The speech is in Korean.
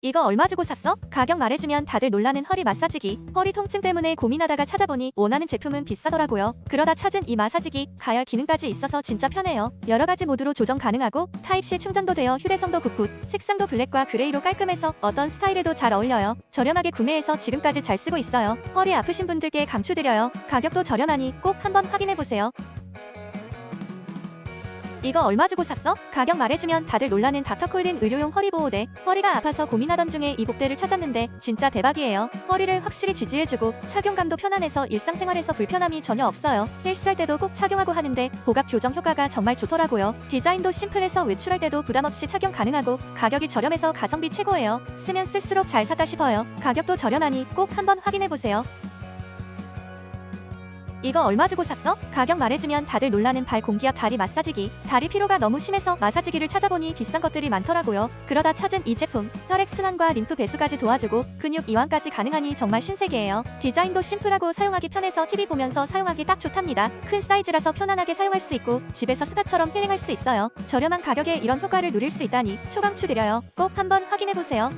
이거 얼마 주고 샀어? 가격 말해주면 다들 놀라는 허리 마사지기. 허리 통증 때문에 고민하다가 찾아보니 원하는 제품은 비싸더라고요. 그러다 찾은 이 마사지기 가열 기능까지 있어서 진짜 편해요. 여러 가지 모드로 조정 가능하고 타입C 충전도 되어 휴대성도 굿굿. 색상도 블랙과 그레이로 깔끔해서 어떤 스타일에도 잘 어울려요. 저렴하게 구매해서 지금까지 잘 쓰고 있어요. 허리 아프신 분들께 강추드려요. 가격도 저렴하니 꼭 한번 확인해 보세요. 이거 얼마 주고 샀어? 가격 말해주면 다들 놀라는 닥터콜린 의료용 허리보호대. 허리가 아파서 고민하던 중에 이 복대를 찾았는데 진짜 대박이에요. 허리를 확실히 지지해주고 착용감도 편안해서 일상생활에서 불편함이 전혀 없어요. 헬스할 때도 꼭 착용하고 하는데 복압 교정 효과가 정말 좋더라고요. 디자인도 심플해서 외출할 때도 부담 없이 착용 가능하고 가격이 저렴해서 가성비 최고예요. 쓰면 쓸수록 잘 샀다 싶어요. 가격도 저렴하니 꼭 한번 확인해보세요. 이거 얼마 주고 샀어? 가격 말해주면 다들 놀라는 발 공기압 다리 마사지기. 다리 피로가 너무 심해서 마사지기를 찾아보니 비싼 것들이 많더라고요. 그러다 찾은 이 제품. 혈액 순환과 림프 배수까지 도와주고 근육 이완까지 가능하니 정말 신세계예요. 디자인도 심플하고 사용하기 편해서 TV 보면서 사용하기 딱 좋답니다. 큰 사이즈라서 편안하게 사용할 수 있고 집에서 스파처럼 힐링할 수 있어요. 저렴한 가격에 이런 효과를 누릴 수 있다니 초강추 드려요. 꼭 한번 확인해 보세요.